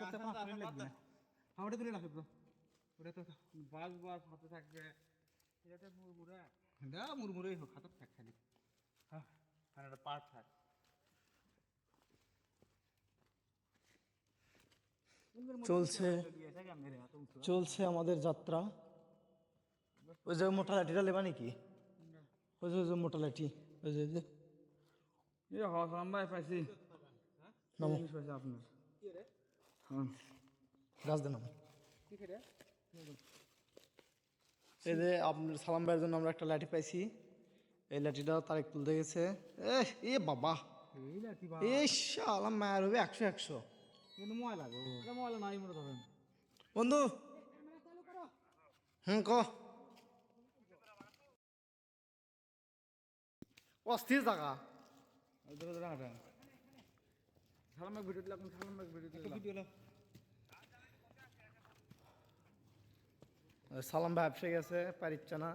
করতে মিনিট লাগবে না। হ্যাঁ ওটা তুলে রাখো তো ওটা তো বাস বাস হাতে থাকবে। এটা মুরমুরে না মুরমুরেই হোক হাতে থাক খালি। হ্যাঁ আর একটা পাট থাক। চলছে চলছে আমাদের যাত্রা। ওই যে মোটা লাঠিটা লেবা নাকি? ওই যে ওই যে মোটা লাঠি ওই যে এ ভাই পাইছি। নামো। জিনিস পাইছি আপনার। হ্যাঁ গাছ দেন এই যে আপনার সালাম ভাইয়ের জন্য আমরা একটা লাঠি পাইছি। এই লাঠিটা তারেক তুলতে গেছে। এ বাবা। এই এই মায়ের হবে একশো একশো। বন্ধু। হুম ক। অস্থির জায়গা। ধরে ধরে হাঁটান সালাম ভিডিও দিলাম সালাম ভিডিও দিলাম ভিডিও সালাম ভাই ব্যবসা গেছে পারিচ্ছে না।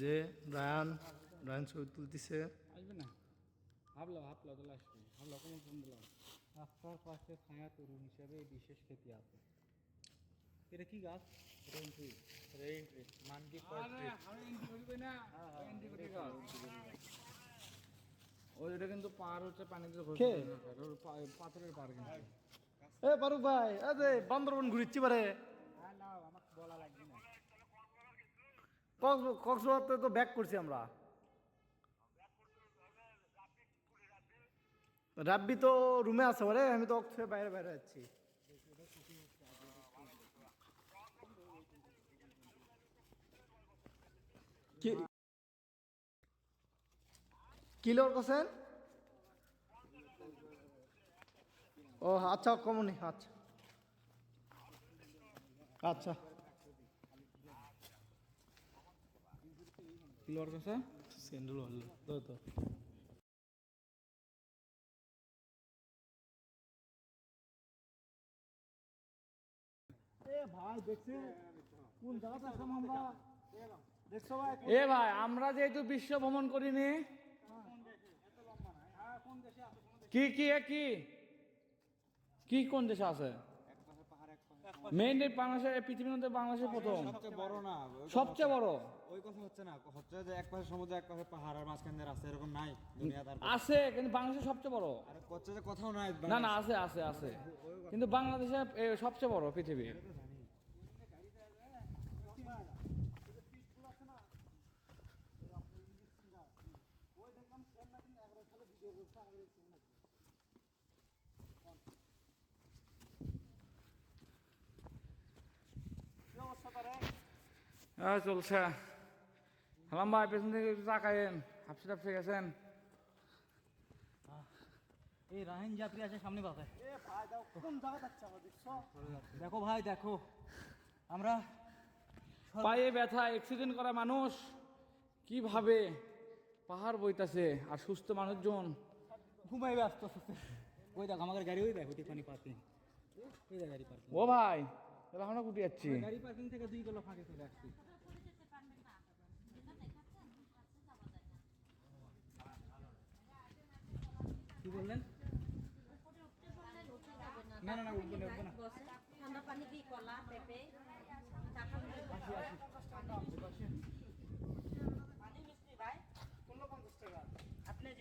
যে রায়ান রায়ান ছবি তুলতেছে। আসবে না। হাবলা হাবলা তো আসবে। হাবলা কোনো ফোন দিলাম রাস্তার পাশে ছায়া তরুণ হিসেবে বিশেষ খ্যাতি আছে। এটা কি গাছ? রেন্ট্রি রেন্ট্রি মানকি ওই এটা কিন্তু পার হচ্ছে পানিতে কে? পাথরের পার কিন্তু। এ ফারুক ভাই। বান্দরবন ঘুরিচ্ছি পারে। হ্যাঁ না আমাকে বলা লাগবে না। কক্স- কক্সবাজার তো ব্যাক করছি আমরা। রাব্বি তো রুমে আছে বলে আমি তো অক্ষরে বাইরে বাইরে যাচ্ছি। কি- কি লোর কোসেন ও আচ্ছা কমনি আচ্ছা। আচ্ছা। কিলোর কাছে সেন্ডুল হল তো তো। এ ভাই আমরা? যেহেতু বিশ্ব ভ্রমণ করিনি। কি কি এ কি? কি কোন দেশে আছে? মেইন বাংলাদেশে পৃথিবীর মধ্যে বাংলাদেশে প্রথম। সবচেয়ে বড় না ওই- সবচেয়ে বড়? ওই কথা হচ্ছে না হচ্ছে যে এক পাশে সমুদ্র এক পাশে পাহাড় আর মাঝখান দিয়ে রাস্তা এরকম নাই আছে কিন্তু বাংলাদেশে সবচেয়ে বড়। আর হচ্ছে যে কোথাও নাই না না আছে আছে আছে। কিন্তু বাংলাদেশে সবচেয়ে বড় পৃথিবীর চলছে। হালাম ভাই পেছন থেকে একটু তাকায়েন হাফসে টাপসে গেছেন। এই রাহিন যাত্রী আছে সামনে বাসে দেখো ভাই দেখো। আমরা পায়ে ব্যথা অ্যাক্সিডেন্ট করা মানুষ কীভাবে পাহাড় বইতাছে আর সুস্থ মানুষজন। ঘুমাইবে আস্তে আস্তে ওই দেখো আমাদের গাড়ি ওই দেখো ওই দেখ গাড়ি পার্কিং ও ভাই তাহলে আমরা কুটি যাচ্ছি। গাড়ি পার্কিং থেকে দুই কিলো ফাঁকে চলে আসছি কি বললেন না না না উঠবো না উঠবো না ঠান্ডা পানি দিই কলা পেঁপে টাকা পানি মিষ্টি ভাই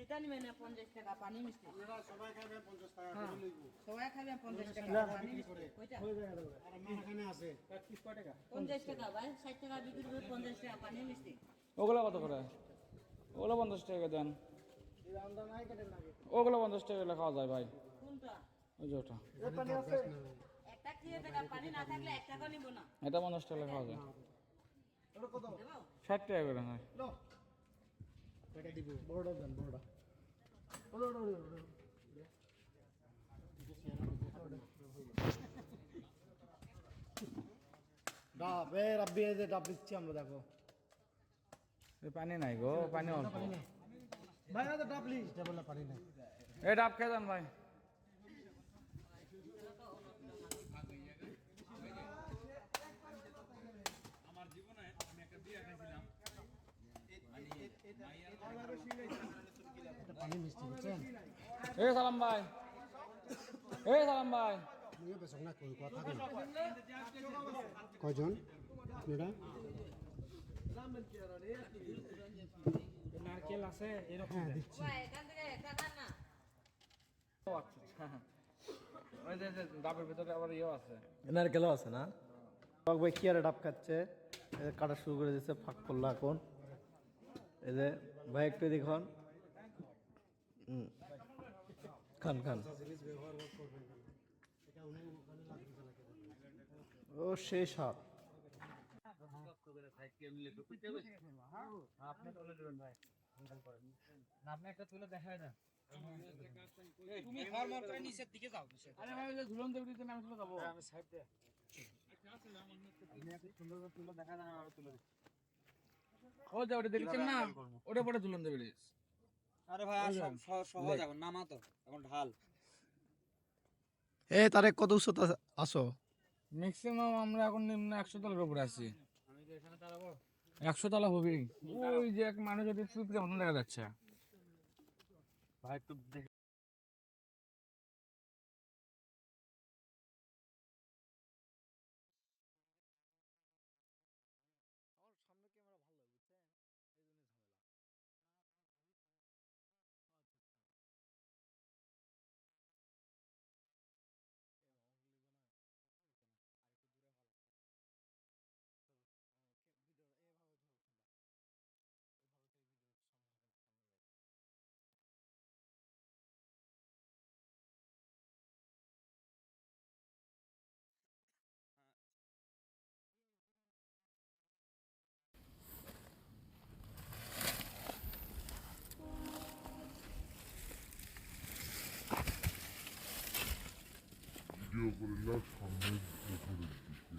না টাকা পানি মিষ্টি। সবাই খাবেন পঞ্চাশ টাকা পানি মিষ্টি। ওইটা পঞ্চাশ টাকা ভাই। ষাট টাকা বিক্রি করে টাকা পানি মিষ্টি। ওগুলো কত করে? ওগুলো পঞ্চাশ টাকা দেন। ওগুলো পঞ্চাশ টাকা হলে খাওয়া যায় ভাই। কোনটা? ওই যে ওটা। একটা খেয়ে টাকা পানি না থাকলে এক টাকা নিব না। এটা পঞ্চাশ টাকা হলে খাওয়া যায়। দেবো? ষাট টাকা করে হয় বড়টা দেন বড়টা। ডাব এ রাব্বি এই যে ডাব দিচ্ছি আমরা দেখো পানি নাই গো পানি অল্প ভাই না ডাব লিস ডাবল পানি নাই এ ডাব খেয়ে যান ভাই আমার জীবনে আমি একটা বিয়ে খাইছিলাম এ সালাম ভাই। এ সালাম ভাই। কয়জন? আপনারা? নারকেল আছে এরকম হ্যাঁ দিচ্ছি। ওই যে যে ডাবের ভিতরে আবার ইয়েও আছে। নারকেলও আছে না? বাবু ভাই কি আর ডাব খাচ্ছে? কাটা শুরু করে দিচ্ছে ফাঁক করল এখন। এই যে ভাই একটু দেখুন। খান খান। ও দেবী দিতে আমি যে ওটা না? ওটা পরে ঝুলন দেবী আরে ভাই সহজ এখন নামা তো এখন ঢাল। এ তারে কত উচ্চতা আসো ম্যাক্সিমাম আমরা এখন নিম্ন একশো তলার উপরে আছি। একশো তলা হবে ওই যে এক মানুষ যদি দেখা যাচ্ছে। ভাই একটু ভিডিও করে না সামনে উপরের দিকে